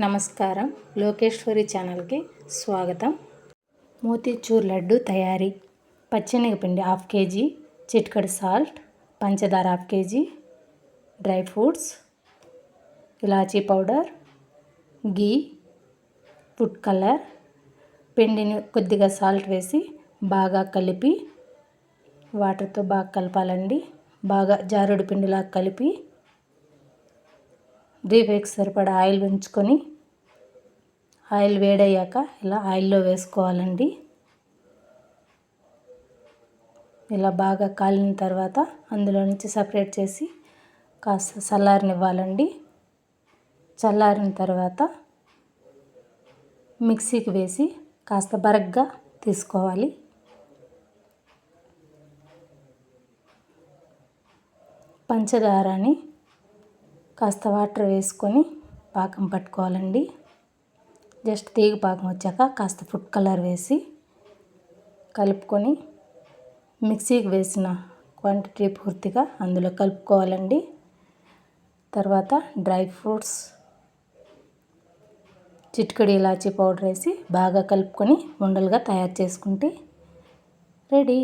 నమస్కారం. లోకేశ్వరి ఛానల్కి స్వాగతం. మోతీచూర్ లడ్డు తయారీ. పచ్చెనగపిండి హాఫ్ కేజీ చిట్కడి సాల్ట్ పంచదార హాఫ్ కేజీ డ్రై ఫ్రూట్స్ ఇలాచీ పౌడర్ గీ ఫుడ్ కలర్ పిండిని కొద్దిగా సాల్ట్ వేసి బాగా కలిపి వాటర్తో బాగా కలపాలండి. బాగా జారుడు పిండిలా కలిపి డీప్ సరిపడా ఆయిల్ ఉంచుకొని ఆయిల్ వేడయ్యాక ఇలా ఆయిల్లో వేసుకోవాలండి. ఇలా బాగా కాలిన తర్వాత అందులో నుంచి సపరేట్ చేసి కాస్త చల్లారనివ్వాలండి. చల్లారిన తర్వాత మిక్సీకి వేసి కాస్త బరగ్గా తీసుకోవాలి. పంచదారని కాస్త వాటర్ వేసుకొని పాకం పట్టుకోవాలండి. జస్ట్ తీగ పాకం వచ్చాక కాస్త ఫుడ్ కలర్ వేసి కలుపుకొని మిక్సీకి వేసిన క్వాంటిటీ పూర్తిగా అందులో కలుపుకోవాలండి. తర్వాత డ్రై ఫ్రూట్స్ చిటికడి ఇలాచీ పౌడర్ వేసి బాగా కలుపుకొని ఉండలుగా తయారు చేసుకుంటే రెడీ.